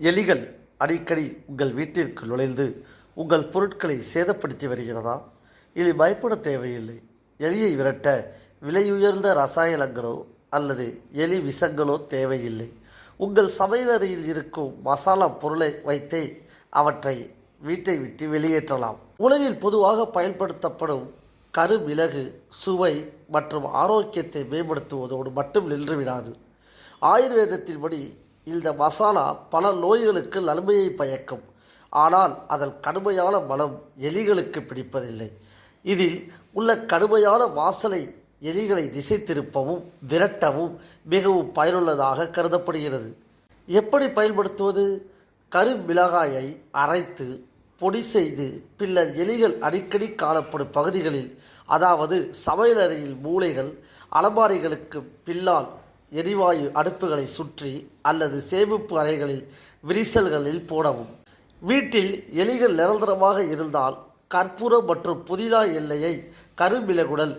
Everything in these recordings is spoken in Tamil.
எலிகள் அடிக்கடி உங்கள் வீட்டிற்கு நுழைந்து உங்கள் பொருட்களை சேதப்படுத்தி வருகிறதா? இனி பயப்பட தேவையில்லை. எலியை விரட்ட விலையுயர்ந்த ரசாயனங்களோ அல்லது எலி விஷங்களோ தேவையில்லை. உங்கள் சமையலறையில் இருக்கும் மசாலா பொருளை வைத்தே அவற்றை வீட்டை விட்டு வெளியேற்றலாம். உணவில் பொதுவாக பயன்படுத்தப்படும் கருமிளகு சுவை மற்றும் ஆரோக்கியத்தை மேம்படுத்துவதோடு மட்டும் நின்றுவிடாது ஆயுர்வேதத்தின்படி இந்த மசாலா பல நோய்களுக்கு நன்மையை பயக்கும். ஆனால் அதன் கடுமையான மனம் எலிகளுக்கு பிடிப்பதில்லை. இதில் உள்ள கடுமையான வாசனை எலிகளை திசை திருப்பவும் விரட்டவும் மிகவும் பயனுள்ளதாக கருதப்படுகிறது. எப்படி பயன்படுத்துவது? கருமிளகாயை அரைத்து பொடி செய்து பின்னர் எலிகள் அடிக்கடி காணப்படும் பகுதிகளில் அதாவது சமையலறையில் மூளைகள் அலமாரிகளுக்கு பின்னால் எரிவாயு அடுப்புகளை சுற்றி அல்லது சேமிப்பு அறைகளில் விரிசல்களில் போடவும். வீட்டில் எலிகள் நிரந்தரமாக இருந்தால் கற்பூரம் மற்றும் புதினா எல்லையை கருமிளகுடன்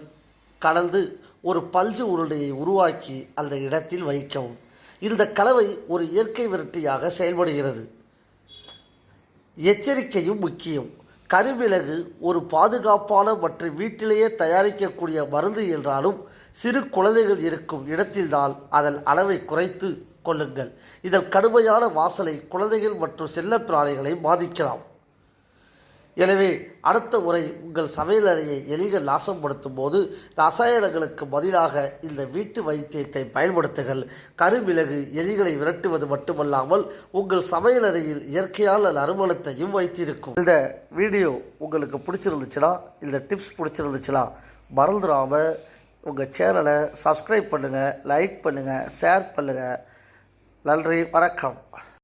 கலந்து ஒரு பல்ஜு உருண்டையை உருவாக்கி அந்த இடத்தில் வைக்கவும். இந்த கலவை ஒரு இயற்கை விரட்டியாக செயல்படுகிறது. எச்சரிக்கையும் முக்கியம். கருவிலகு ஒரு பாதுகாப்பான மற்றும் வீட்டிலேயே தயாரிக்கக்கூடிய மருந்து என்றாலும் சிறு குழந்தைகள் இருக்கும் இடத்தில்தான் அதன் அளவை குறைத்து கொள்ளுங்கள். இதன் கடுமையான வாசலை குழந்தைகள் மற்றும் செல்லப்பிராணிகளை பாதிக்கலாம். எனவே அடுத்த முறை உங்கள் சமையலறையை எலிகள் நாசப்படுத்தும் போது ரசாயனங்களுக்கு பதிலாக இந்த வீட்டு வைத்தியத்தை பயன்படுத்துங்கள். கருமிளகு எலிகளை விரட்டுவது மட்டுமல்லாமல் உங்கள் சமையலறையில் இயற்கையான நறுமணத்தையும் வைத்திருக்கும். இந்த வீடியோ உங்களுக்கு பிடிச்சிருந்துச்சுன்னா இந்த டிப்ஸ் பிடிச்சிருந்துச்சுன்னா மறந்துடாமல் உங்கள் சேனலை சப்ஸ்கிரைப் பண்ணுங்கள் லைக் பண்ணுங்கள் ஷேர் பண்ணுங்கள் நன்றி வணக்கம்.